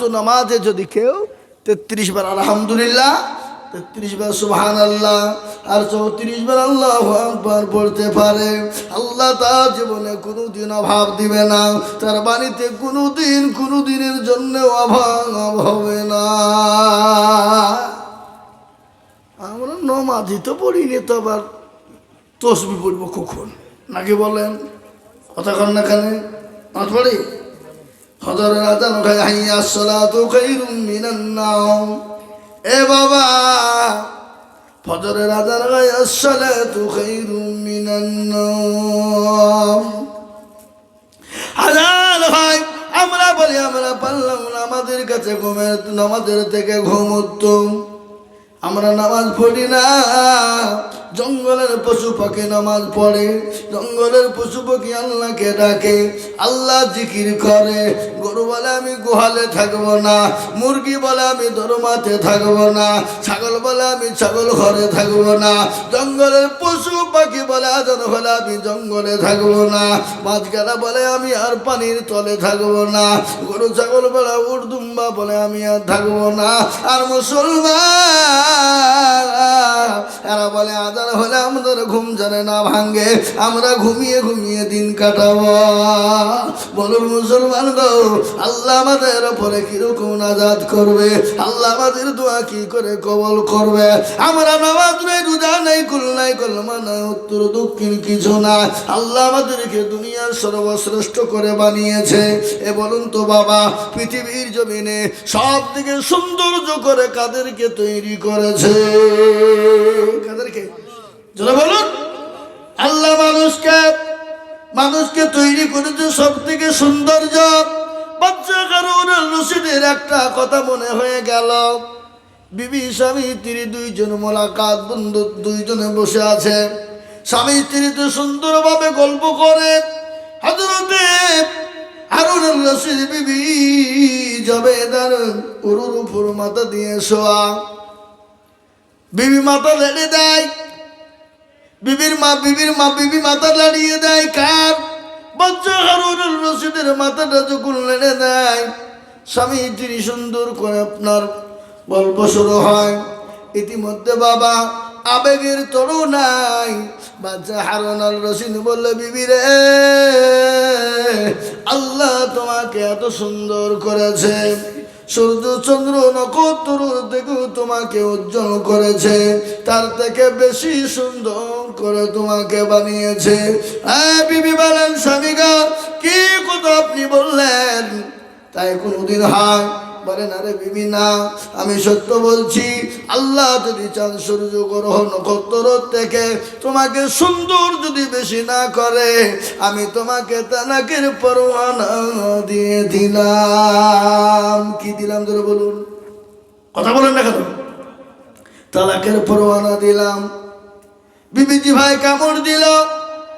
ওয়াক্ত নামাজে যদি কেউ তেত্রিশ বার আলহামদুলিল্লাহ, তেত্রিশ বার সুবহান আল্লাহ আর চৌত্রিশ বার আল্লাহ আকবার পড়তে পারে। আল্লাহ তার জীবনে কোনো দিন অভাব দিবে না। তার বাড়িতে কোনোদিন কোনো দিনের জন্য অভাব হবে না। আমরা নমাজি তো পড়িনি তো আবার তসবি পড়ব কখন? নাকি বলেন? কথা কন না কেন? পড়ি? হজরের আজান খাই হাইয়া সালাতু খাইরুম মিনান নাওম। এ বাবা, ফজরের আজান খাই আসলে খাইরুম মিনান নাওম। আজান ভাই, আমরা বলি আমরা পারলাম না, আমাদের কাছে ঘুমের আমাদের থেকে ঘুম উত্তম। আমরা নামাজ পড়ি না। জঙ্গলের পশু পাখি নামাজ পড়ে। জঙ্গলের পশু পাখি আল্লাহকে ডাকে। আল্লাহ জিকির করে। গরু বলে আমি গোহালে থাকব না। মুরগি বলে আমি দরমাতে থাকব না। ছাগল বলে আমি ছাগল ঘরে থাকব না। জঙ্গলের পশু পাখি বলে আজন হলে আমি জঙ্গলে থাকব না। মাঝখানা বলে আমি আর পানির তলে থাকব না। গরু ছাগল বলে উর্দুম্বা বলে আমি আর থাকব না। আর মুসলমান এরা বলে আদার হলে আমাদের ঘুম জানে না, ভাঙ্গে। আমরা ঘুমিয়ে ঘুমিয়ে দিন কাটাবো। বলুন মুসলমান গো, আল্লাহ আমাদের ওপরে কীরকম নাজাদ করবে? আল্লাহ আমাদের দোয়া কি করে কবল করবে? আমরা নামাজ নেই, রোজা নেই, কুল নাই কলমা নাই, উত্তর, দক্ষিণ কিছু না। আল্লাহ আমাদেরকে দুনিয়ার সর্বশ্রেষ্ঠ করে বানিয়েছে। এ বলুন তো বাবা, পৃথিবীর জমিনে সব থেকে সৌন্দর্য করে কাদেরকে তৈরি করেছে। কাদেরকে? যারা বলুন। আল্লাহ মানুষকে মানুষকে তৈরি করেছে সব থেকে সৌন্দর্য। বাচ্চা কারণ রশিদের একটা কথা মনে হয়ে গেল। বিবি, স্বামী, স্ত্রী দুইজন মোলাকাত, বন্ধু দুইজনে বসে আছে। স্বামী, স্ত্রী তো সুন্দরভাবে গল্প করে। হজরতে হারুন রশিদ বিবি যাবে তার উরুর উপর মাথা দিয়ে শোয়া। বিবি মাথা লেড়ে দেয় বিবির মা বিবির মা বিবি মাথা লাড়িয়ে দেয় কার বাচ্চা হারুনুল রশিদের মাথাটা যখন লেড়ে দেয় স্বামী তিনি সুন্দর করে আপনার গল্প শুরু হয় ইতিমধ্যে বাবা আবেগের তরু নাই বাচ্চা হারুনাল রশিদ বললে বিবি রে আল্লাহ তোমাকে এত সুন্দর করেছে সূর্য চন্দ্র নক্ষত্র থেকেও তোমাকে উজ্জ্বল করেছে, তার থেকে বেশি সুন্দর করে তোমাকে বানিয়েছে। হ্যাঁ বিবি বলেন কি কথা আপনি বললেন? তাই কোনোদিন হয় বলেন আরে বিবি না আমি সত্য বলছি। আল্লাহ যদি চাঁদ সূর্য গ্রহ নক্ষত্র থেকে তোমাকে সুন্দর যদি বেশি না করে, আমি তোমাকে তালাকের পরোয়ানা দিয়ে দিলাম। কি দিলাম ধরে বলুন? কথা বলেন না কেন? তালাকের পরোয়ানা দিলাম। বিবিজি ভাই কামড় দিল।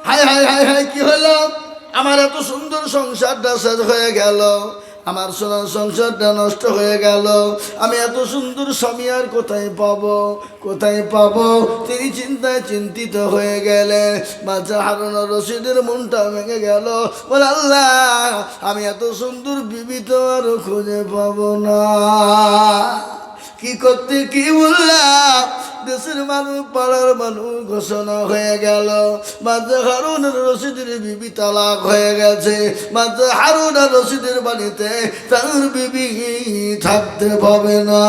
হাই হাই হাই হাই কি হলো? আমার এত সুন্দর সংসারটা শেষ হয়ে গেল। আমার সোনার সংসারটা নষ্ট হয়ে গেল। আমি এত সুন্দর স্বামী আর কোথায় পাবো? কোথায় পাবো? তিনি চিন্তায় চিন্তিত হয়ে গেলে বাচ্চা হারানো রশিদের মনটা ভেঙে গেল। বলে, আল্লাহ, আমি এত সুন্দর বিবিত আর খুঁজে পাবো না। কি করতে কি বললাম? দেশের মানুষ, পাড়ার মানুষ ঘোষণা হয়ে গেল। মাঝে হারুন রশিদের বিবি তালাক হয়ে গেছে। মাঝে হারুন রশিদের বাড়িতে তার বিবি থাকতে পাবে না।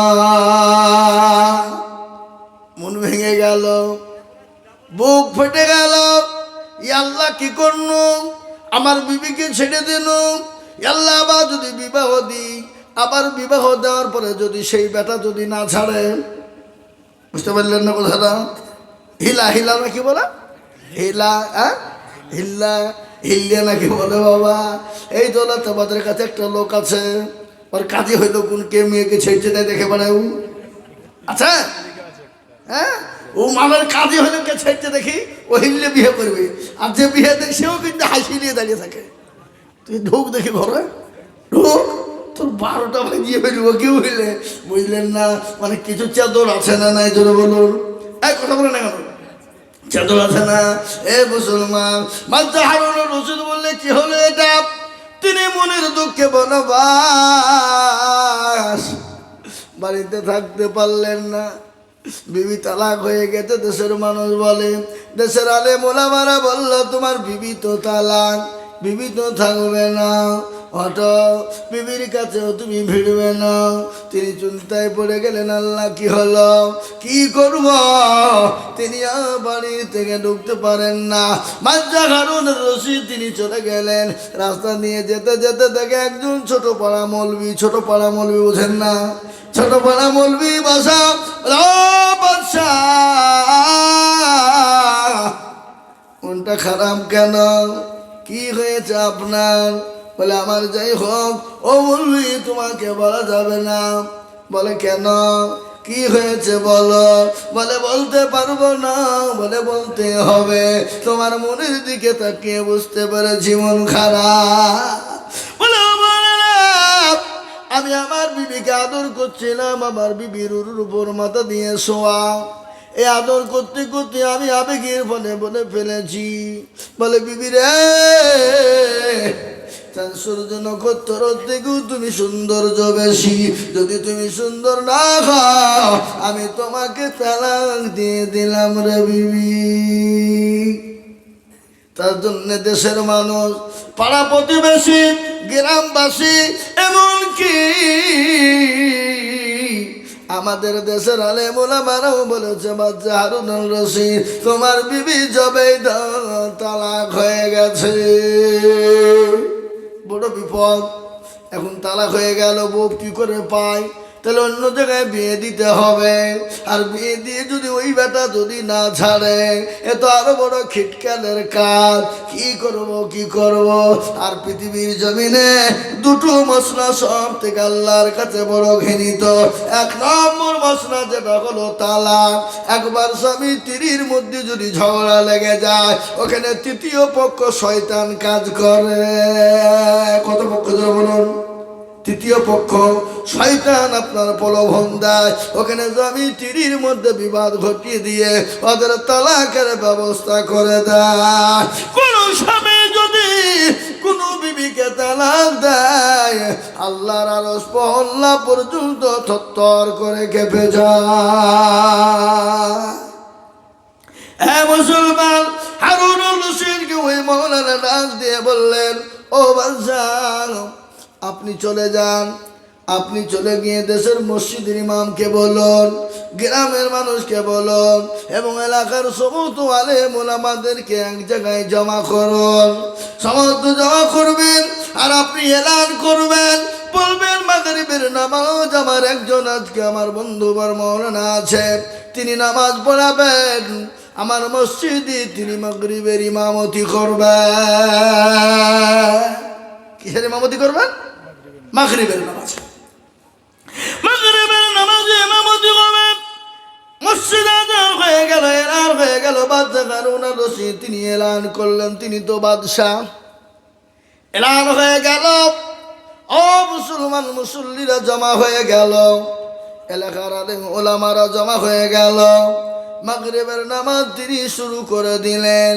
মন ভেঙে গেল। বুক ফেটে গেল। ই আল্লাহ কি করল আমার বিবিকে ছেড়ে দিল আল্লাহ আবার যদি বিবাহ দিই আবার বিবাহ দেওয়ার পরে যদি সেই বেটা যদি না ছাড়ে, বুঝতে পারলেন না কথাটা? হিলা হিলা নাকি বলা? হিলা হ্যাঁ? হিল্লা হিল্লিয়া নাকি বলে বাবা? এই দোলা তোমাদের কাছে একটা লোক আছে। ওর কাজে হইল কোন কে মেয়েকে ছেড়ে দেয় দেখে বেড়াও আচ্ছা হ্যাঁ? ও মামার কাজে হইল কে ছেড়ে দেখি, ও হিল্লে বিয়ে করবে। আর যে বিয়ে দেয়, সেও কিন্তু হাসি নিয়ে দাঁড়িয়ে থাকে। তুই ঢুক দেখি ঘরে। ঢুক। তোর বারোটা ভাজিয়ে ফেলব কেউ হইলে বুঝলেন না? মানে কিছু চাদর আছে না নাই, জোরে বলুন? এক কথা বলে না কেন? চাদর আছে না? এ মুসলমান মাঝে হারুন রসুদ বললে কি হলো এটা? তিনি মনের দুঃখে বলবান বাড়িতে থাকতে পারলেন না। বিবি তালাক হয়ে গেছে, দেশের মানুষ বলে। দেশের আলে মোলামারা বলল, তোমার বিবি তো তালাক, বিবি তো থাকবে না। অত বিবির কাছেও তুমি ভিড়বে না। তিনি চিন্তায় পড়ে গেলেন, আল্লাহ কি হলো? কি করব? তিনি আর বাড়ি থেকে ঢুকতে পারেন না। মাজ্জা হারুন রশিদ, তিনি চলে গেলেন। রাস্তা নিয়ে যেতে যেতে দেখে একজন ছোট পাড়া মলবি, ছোট পাড়া মলবি বোঝেন না। ছোট পাড়া মলবি বাসা মনটা খারাপ কেন? কি হয়েছে আপনার? বলে, আমার যাই হোক, ও বলবি, তোমাকে বলা যাবে না। বলে, কেন? কি হয়েছে বলো? বলে, বলতে পারব না। বলে, বলতে হবে। তোমার মনের দিকে তাকিয়ে বুঝতে পেরেছি, মন খারাপ। বলে, আমার আমি আমার বিবিকে আদর করছিলাম, আমার বিবির উপর মাথা দিয়ে শোয়া। এই আদর করতে করতে আমি আবেগের ফলে বলে ফেলেছি। বলে, বিবি রে তুমি সৌন্দর্য বেশি। যদি তুমি সুন্দর না খাও আমি তোমাকে তালাক দিয়ে দিলাম রে বিবি। তার জন্য দেশের মানুষ, পাড়া প্রতিবেশী, গ্রামবাসী, এমনকি আমাদের দেশের আলে মোলামারাও বলেছে বাচ্চা হারুন রশিদ, তোমার বিবি জবে তালাক হয়ে গেছে। বড় বিপদ। এখন তালাক হয়ে গেল বউ কী করে পায়? তাহলে অন্য জায়গায় বিয়ে দিতে হবে। আর বিয়ে দিয়ে যদি ওই বেটা যদি না ছাড়ে, এ তো আরও বড় খিটকালের কাজ। কি করব কি করব? আর পৃথিবীর জমিনে দুটো মশলা সব থেকে আল্লাহর কাছে বড় ঘৃণিত। এক নম্বর মশলা যেটা হলো তালাক একবার স্বামী তিরির মধ্যে যদি ঝগড়া লেগে যায়, ওখানে তৃতীয় পক্ষ শয়তান কাজ করে। কত পক্ষ ধরে বলুন? তৃতীয় পক্ষ, শয়তান আপনার প্রলোভন দেয়। ওখানে জমি তিরির মধ্যে বিবাদ ঘটিয়ে দিয়ে ওদের তালাকের ব্যবস্থা করে দেয়। কোন স্বামী যদি কোন বিবিকে তালাক দেয়, আল্লাহর আরস পহল্লা পর্যন্ত থত্তর করে কেঁপে যায়। হ্যাঁ মুসলমান ডাক দিয়ে বললেন, ও বাদশাহ আপনি চলে যান। আপনি চলে গিয়ে দেশের মসজিদের ইমামকে বলুন, গ্রামের মানুষকে বলুন এবং এলাকার সমস্ত আলে মোলামাদেরকে এক জায়গায় জমা করুন। সমস্ত জমা করবেন আর আপনি এলান করবেন। বলবেন, মাগরিবের নামাজ আমার একজন আজকে আমার বন্ধু বার মৌলানা আছে, তিনি নামাজ পড়াবেন। আমার মসজিদে তিনি মাগরিবের ইমামতি করবেন। কিসের ইমামতি করবেন? মাগরিবের নামাজ। মাগরিবের নামাজে ইমামতি করবেন মসজিদ আজান হয়ে গেল, এলান হয়ে গেল, বাদশাহ কারুনা রশি তিনি এলান করলেন, তিনি তো বাদশাহ। এলান হয়ে গেল ও মুসলমান মুসল্লিরা জমা হয়ে গেল, এলাকার আলেম ওলামারা জমা হয়ে গেল। মাগরিবের নামাজ তিনি শুরু করে দিলেন।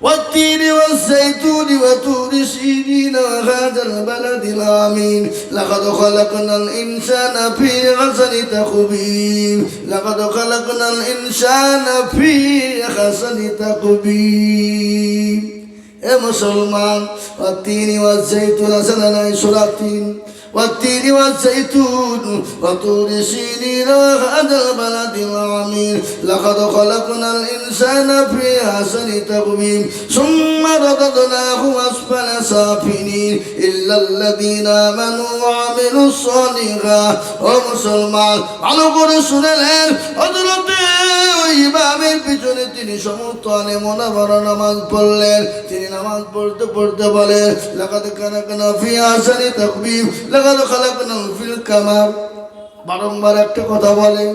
والتين والزيتون وتور سينين وهذا البلد الآمين لقد خلقنا الإنسان في حسن تقويم لقد خلقنا الإنسان في حسن تقويم يا مسلمان والتين والزيتون سننا سورتين والتين والزيتون وطور سينين وهذا البلد العمير لقد خلقنا الإنسان في أحسن تقويم ثم رددناه أسفل سافلين إلا الذين آمنوا وعملوا الصالحات ومسلمان ভালো করে শুনেলেন হজরতে ওই ইমামের পিছনে তিনি সমস্ত আলেমনা বড় নামাজ পড়লেন তিনি নামাজ পড়তে পড়তে বলেন লাকাদ কানা কানা ফি আসানি তাকবীর খালাকনাল ফিল কামার। বারংবার একটা কথা বলে,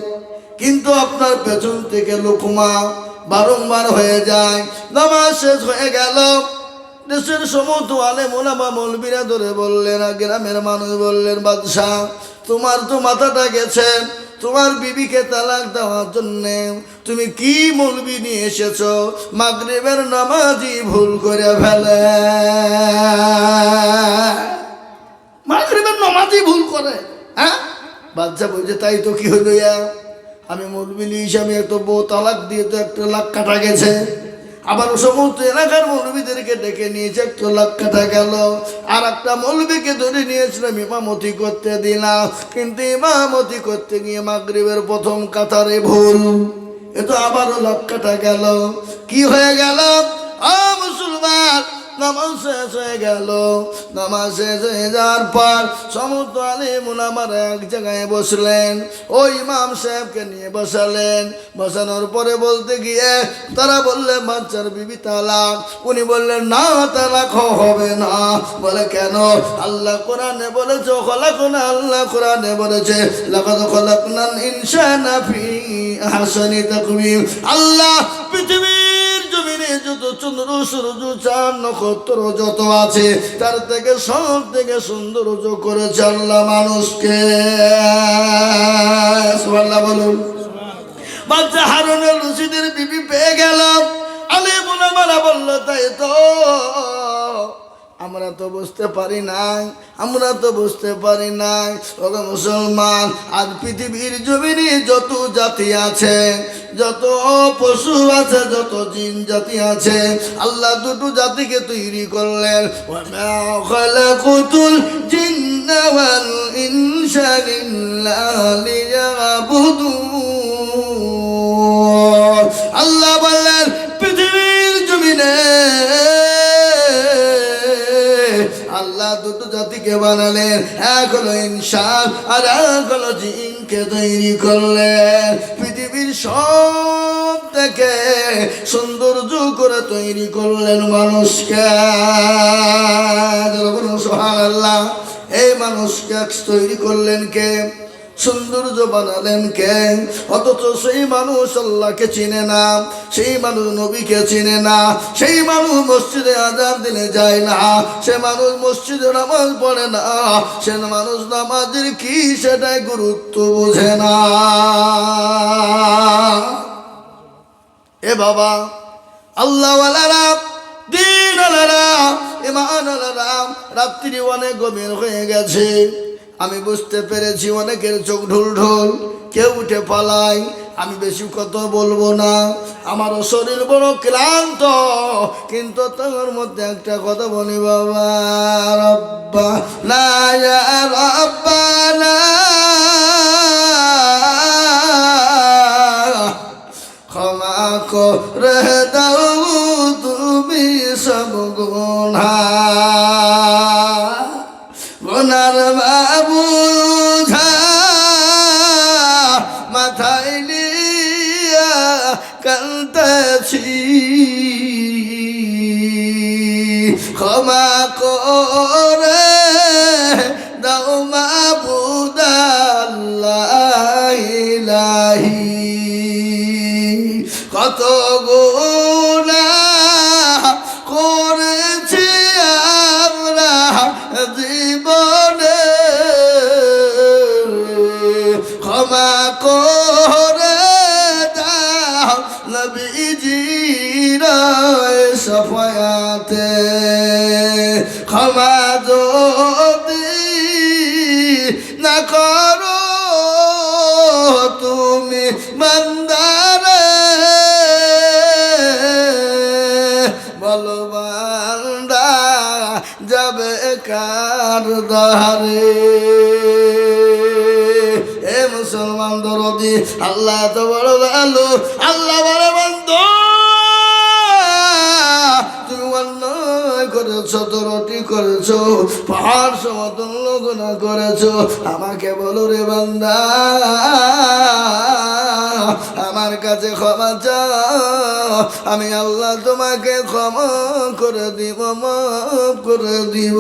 কিন্তু আপনার পেছন থেকে লোকমা বারংবার হয়ে যায়। নামাজ শেষ হয়ে গেল। দেশের সমস্ত আলে মোলামা মলবিরা ধরে বললেন গ্রামের মানুষ বললেন, বাদশাহ, তোমার তো মাথাটা গেছে, তোমার বিবিকে তালাক দেওয়ার জন্য তুমি কি মলবি নিয়ে এসেছ? মাগরিবের নামাজি ভুল করে ফেলে। মাগরিবের নামাজি ভুল করে হ্যাঁ? বাচ্চা বলছে, তাই তো কি হইল ইয়া? আমি মৌলবি হিসাবে এত বউ তালাক দিয়ে তো একটা লাখ কাটা গেছে। আবার সমস্ত এলাকার মৌলবীদেরকে ডেকে নিয়েছে, একটা লাখ কাটা গেল। আর একটা মৌলবীকে ধরে নিয়েছিলাম ইমামতি করতে দিলাম। কিন্তু ইমামতি করতে গিয়ে মাগরিবের প্রথম কাতারে ভুল। এ তো আবারও লাখ কাটা গেল। কি হয়ে গেল? মুসলমান নামাজ শেষ হয়ে গেল। নামাজ শেষ হয়ে যাওয়ার পর সমস্ত আমার এক জায়গায় বসলেন। ওই ইমাম সাহেবকে নিয়ে বসালেন। বসানোর পরে বলতে গিয়ে তারা বললেন বাচ্চার বিবি উনি বললেন, না, তালাক হবে না। বলে, কেন? আল্লাহ কোরআনে বলেছে, খলাকুনা, আল্লাহ কোরআনে বলেছে, লাকাদ খলাকনাল ইনসানা ফি আল্লাহ জমিনে যত চন্দ্র, সূর্য, চাঁদ, নক্ষত্র যত আছে, তার থেকে সব থেকে সৌন্দর্য করে আল্লাহ মানুষকে। বলুন। বাচ্চা হারুনের রশিদের বিবি পেয়ে গেলাম আলে বলা বলল, তাই তো। আমরা তো বুঝতে পারি নাই, আমরা তো বুঝতে পারি নাই। ওগো মুসলমান, আজ পৃথিবীর জমিনে যত জাতি আছে, যত পশু আছে, যত জিন জাতি আছে, আল্লাহ দুটো জাতিকে তৈরি করলেন। লিয়াবুদুন। আল্লাহ বললেন, পৃথিবীর জমিনে আল্লাহ দুটো জাতিকে বানালেন, এক হলো ইনসান আর এক হলো জিনকে তৈরি করলেন। পৃথিবীর সব থেকে সৌন্দর্য করে তৈরি করলেন মানুষকে। সোহান আল্লাহ এই মানুষকে তৈরি করলেন কে? সৌন্দর্য বানালেন কে? অথচ সেই মানুষ আল্লাহকে চিনে না, সেই মানুষ নবীকে চিনে না, সেই মানুষ মসজিদে আজান দিনে যায় না, সে মানুষ মসজিদে নামাজ পড়ে না, সে মানুষ নামাজের কি সেটাই গুরুত্ব বোঝে না। এ বাবা, আল্লাহওয়ালারা দিন আলারা রাত্রি অনেক গভীর হয়ে গেছে। আমি বুঝতে পেরেছি অনেকের চোখ ঢুল ঢোল, কেউ উঠে পালাই, আমি বেশি কত বলব না। আমারও শরীর বড় ক্লান্ত, কিন্তু তোমার মধ্যে একটা কথা বলি, বাবা, রব্বা, না রব্বা রব্বানা নিয়া কান্তাছি ক্ষমা করে দাও মাবুদাল্লাহি কত দাও সফয়াতে ক্ষমা যদি না করো তুমি মন্দারে বলো বান্দা যাবে কার এ মুসলমান দরদি আল্লাহ তো বড় ভালো আল্লাহ বড় বন্ধ। করেছ, তোরটি করেছ, পাহাড় সমতুল্য গুণা করেছ। আমাকে বলো রে বান্দা, আমার কাছে ক্ষমা চাও। আমি আল্লাহ তোমাকে ক্ষমা করে দিব, মাফ করে দিব।